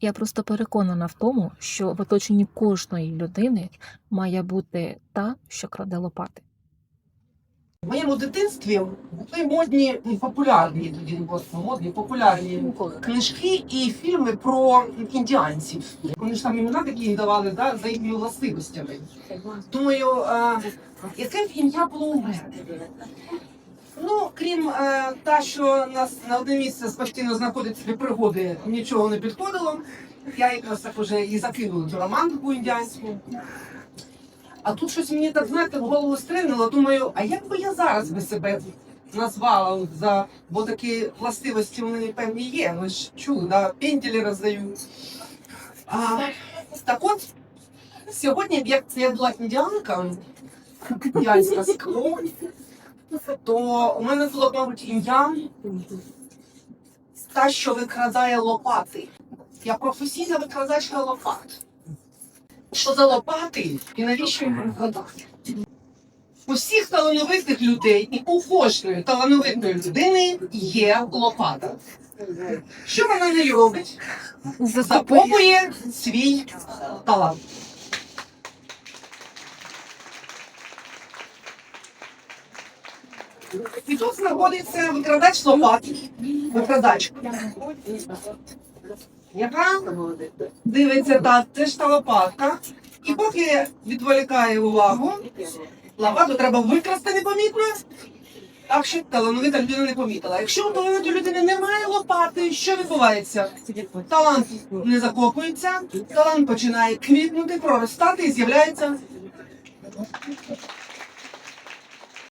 Я просто переконана в тому, що в оточенні кожної людини має бути та, що краде лопати. В моєму дитинстві були модні і популярні тоді модні, популярні книжки і фільми про індіанців. Вони ж там імена такі давали да, за їхніми властивостями. Думаю, а, яке б ім'я було у мене? Крім е, та, що нас на одне місце постійно знаходить собі пригоди, нічого не підходило. Я якраз так уже і закинула цю романтику індіанську. А тут щось мені так знаєте в голову стрельнуло. Думаю, а як би я зараз би себе назвала за бо такі властивості мене певні є. Ви ж чули, да? пенділі роздають. А, так от, сьогодні, як я була індіанка, індіанська кров, то у мене було, мабуть, ім'я та, що викрадає лопати. Я професійна викрадачка лопат. Що за лопати і навіщо їх викрадати? У всіх талановитих людей і у кожної талановитої людини є лопата. Що вона не робить? Закопує свій талант. І тут знаходиться викрадач лопат. Викрадач. Яка дивиться, це ж та лопатка. І поки відволікає увагу, лопату треба викрасти непомітно. Так що талановита людина не помітила. Якщо у талановитої людини немає лопати, що відбувається? Талант не закопується, талант починає квітнути, проростати і з'являється